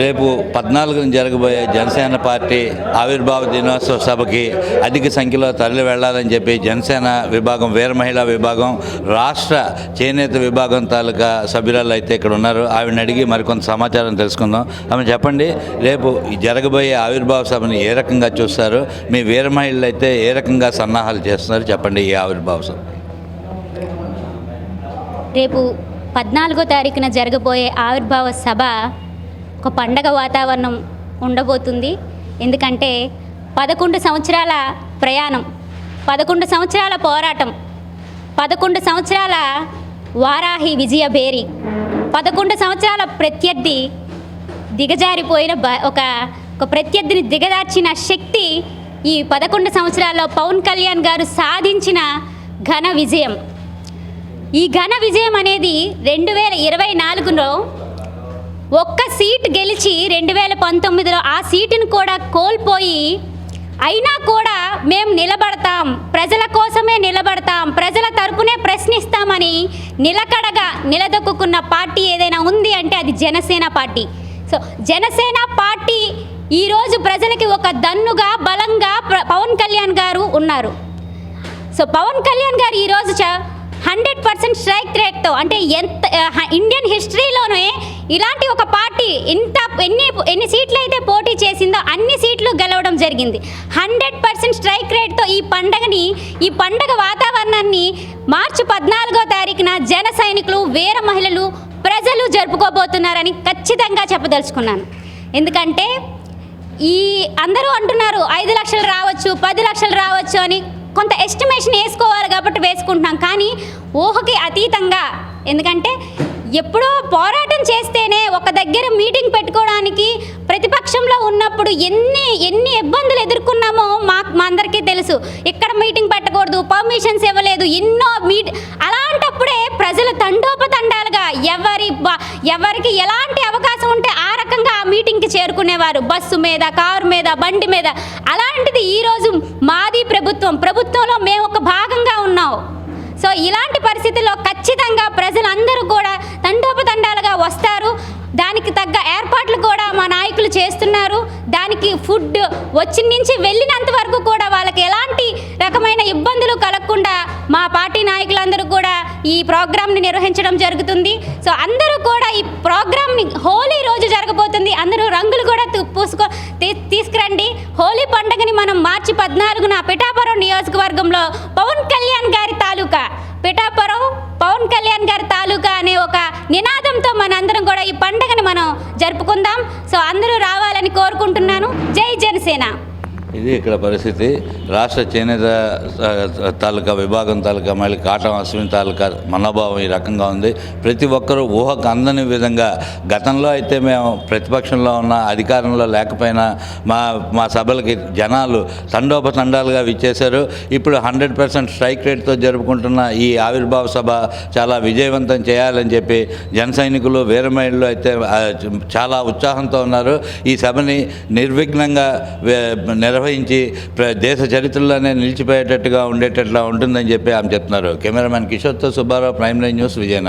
రేపు పద్నాలుగున జరగబోయే జనసేన పార్టీ ఆవిర్భావ దినోత్సవ సభకి అధిక సంఖ్యలో తరలి వెళ్ళాలని చెప్పి జనసేన విభాగం వీర మహిళా విభాగం రాష్ట్ర చేనేత విభాగం తాలూకా సభ్యురాలు అయితే ఇక్కడ ఉన్నారు. ఆవిడని అడిగి మరికొంత సమాచారం తెలుసుకుందాం. ఆమె చెప్పండి రేపు జరగబోయే ఆవిర్భావ సభని ఏ రకంగా చూస్తారు? మీ వీర మహిళలు అయితే ఏ రకంగా సన్నాహాలు చేస్తున్నారు? చెప్పండి ఈ ఆవిర్భావ సభ. రేపు పద్నాలుగో తారీఖున జరగబోయే ఆవిర్భావ సభ ఒక పండగ వాతావరణం ఉండబోతుంది. ఎందుకంటే పదకొండు సంవత్సరాల ప్రయాణం పదకొండు సంవత్సరాల పోరాటం పదకొండు సంవత్సరాల వారాహి విజయ బేరి పదకొండు సంవత్సరాల ప్రత్యర్థి దిగజారిపోయిన బ ఒక ఒక ప్రత్యర్థిని దిగదార్చిన శక్తి ఈ పదకొండు సంవత్సరాల్లో పవన్ కళ్యాణ్ గారు సాధించిన ఘన విజయం. ఈ ఘన విజయం అనేది రెండు వేల ఇరవై నాలుగులో ఒక్క సీట్ గెలిచి రెండు వేల పంతొమ్మిదిలో ఆ సీటును కూడా కోల్పోయి అయినా కూడా మేము నిలబడతాం. ప్రజల కోసమే నిలబడతాం. ప్రజల తరపునే ప్రశ్నిస్తామని నిలకడగా నిలదొక్కున్న పార్టీ ఏదైనా ఉంది అంటే అది Janasena party. So Janasena party ఈరోజు ప్రజలకి ఒక దన్నుగా బలంగా పవన్ కళ్యాణ్ గారు ఉన్నారు. సో పవన్ కళ్యాణ్ గారు ఈరోజు చ హండ్రెడ్ పర్సెంట్ స్ట్రైక్ రేట్తో అంటే ఎంత ఇండియన్ హిస్టరీలోనే ఇలాంటి ఒక పార్టీ ఇంత ఎన్ని ఎన్ని సీట్లు అయితే పోటీ చేసిందో అన్ని సీట్లు గెలవడం జరిగింది. హండ్రెడ్ పర్సెంట్ స్ట్రైక్ రేట్తో ఈ పండగని ఈ పండగ వాతావరణాన్ని మార్చి పద్నాలుగో తారీఖున జన సైనికులు వేర మహిళలు ప్రజలు జరుపుకోబోతున్నారని ఖచ్చితంగా చెప్పదలుచుకున్నాను. ఎందుకంటే ఈ అందరూ అంటున్నారు ఐదు లక్షలు రావచ్చు పది లక్షలు రావచ్చు అని. కొంత ఎస్టిమేషన్ వేసుకోవాలి కాబట్టి వేసుకుంటున్నాం. కానీ ఊహకి అతీతంగా ఎందుకంటే ఎప్పుడో పోరాటం చేస్తేనే ఒక దగ్గర మీటింగ్ పెట్టుకోవడానికి ప్రతిపక్షంలో ఉన్నప్పుడు ఎన్ని ఎన్ని ఇబ్బందులు ఎదుర్కొన్నామో మా మా అందరికీ తెలుసు. ఇక్కడ మీటింగ్ పెట్టకూడదు పర్మిషన్స్ ఇవ్వలేదు ఎన్నో మీట్ అలాంటప్పుడే ప్రజలు తండోపతండాలుగా ఎవరి ఎవరికి ఎలాంటి అవకాశం మీటింగ్కి చేరుకునేవారు. బస్సు మీద కారు మీద బండి మీద. అలాంటిది ఈరోజు మాది ప్రభుత్వం. ప్రభుత్వంలో మేము ఒక భాగంగా ఉన్నాం. సో ఇలాంటి పరిస్థితుల్లో ఖచ్చితంగా ప్రజలందరూ కూడా తండోపతండాలుగా వస్తారు. దానికి తగ్గ ఏర్పాట్లు కూడా మా నాయకులు చేస్తున్నారు. దానికి ఫుడ్ వచ్చిన నుంచి వెళ్ళినంత వరకు కూడా వాళ్ళకి ఎలాంటి రకమైన ఇబ్బందులు కలగకుండా మా పార్టీ నాయకులందరూ ఈ ప్రోగ్రామ్ని నిర్వహించడం జరుగుతుంది. సో అందరూ కూడా ఈ ప్రోగ్రామ్ని హోలీ రోజు జరగబోతుంది. అందరూ రంగులు కూడా తు- పూసుకో తీ- తీసుకురండి. హోలీ పండుగని మనం మార్చి పద్నాలుగున పిఠాపురం నియోజకవర్గంలో పవన్ కళ్యాణ్ గారి తాలూకా పిఠాపురం పవన్ కళ్యాణ్ గారి తాలూకా అనే ఒక నినాదంతో మనందరం కూడా ఈ పండుగని మనం జరుపుకుందాం. సో అందరూ రావాలని కోరుకుంటున్నాను. జై జనసేన. ఇది ఇక్కడ పరిస్థితి. రాష్ట్ర చేనేత తాలూకా విభాగం తాలూకా మళ్ళీ కాటం అశ్విని తాలూకా మనోభావం ఈ రకంగా ఉంది. ప్రతి ఒక్కరూ ఊహకు అందని విధంగా గతంలో అయితే మేము ప్రతిపక్షంలో ఉన్న అధికారంలో లేకపోయినా మా మా సభలకి జనాలు తండోపతండాలుగా విచ్చేశారు. ఇప్పుడు హండ్రెడ్ పర్సెంట్ స్ట్రైక్ రేట్తో జరుపుకుంటున్న ఈ ఆవిర్భావ సభ చాలా విజయవంతం చేయాలని చెప్పి జన సైనికులు వీరమహిళలు అయితే చాలా ఉత్సాహంతో ఉన్నారు. ఈ సభని నిర్విఘ్నంగా నిర్వహి నిర్వహించి ప్ర- దేశ చరిత్రలోనే నిలిచిపోయేటట్టుగా ఉండేటట్లా ఉంటుందని చెప్పి ఆమె చెప్తున్నారు. Cameraman కిషోర్తో Subbarao prime line news Vizianagaram.